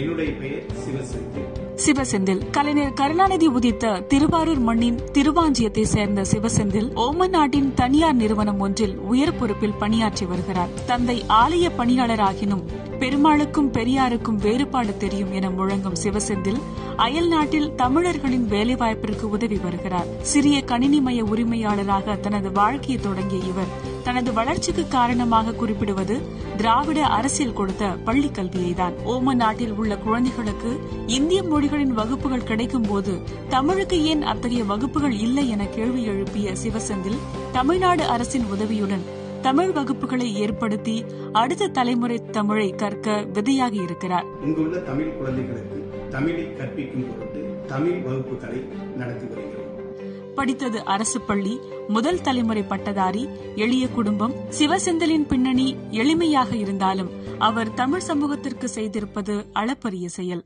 என்னுடைய பெயர் சிவசெந்தில். சிவசெந்தில். கலைஞர் கருணாநிதி உதித்த திருவாரூர் மண்ணின் திருவாஞ்சியத்தை சேர்ந்த சிவசெந்தில் ஓமன் நாட்டின் தனியார் நிறுவனம் ஒன்றில் உயர் பொறுப்பில் பணியாற்றி வருகிறார். தந்தை ஆலய பணியாளராகினும் பெருமாளுக்கும் பெரியாருக்கும் வேறுபாடு தெரியும் என முழங்கும் சிவசெந்தில் அயல் நாட்டில் தமிழர்களின் வேலைவாய்ப்பிற்கு உதவி வருகிறார். சிறிய கணினிமய உரிமையாளராக தனது வாழ்க்கையை தொடங்கிய இவர் தனது வளர்ச்சிக்கு காரணமாக குறிப்பிடுவது திராவிட அரசியல் கொடுத்த பள்ளி கல்வியை தான் ஓமன் நாட்டில் உள்ள குழந்தைகளுக்கு இந்திய மொழிகளின் வகுப்புகள் கிடைக்கும் போது தமிழுக்கு ஏன் அத்தகைய வகுப்புகள் இல்லை என கேள்வி எழுப்பிய சிவசெந்தில் தமிழ்நாடு அரசின் உதவியுடன் தமிழ் வகுப்புகளை ஏற்படுத்தி அடுத்த தலைமுறை தமிழை கற்க விதையாகி இருக்கிறார். இங்குள்ள தமிழ் குழந்தைகளுக்கு தமிழை கற்பிக்கும் பொருட்டு தமிழ் வகுப்புகளை நடத்தி வருகிறோம். படித்தது அரசு பள்ளி முதல் தலைமுறை பட்டதாரி எளிய குடும்பம் சிவசெந்தலின் பின்னணி எளிமையாக இருந்தாலும் அவர் தமிழ் சமூகத்திற்கு செய்திருப்பது அளப்பரிய செயல்.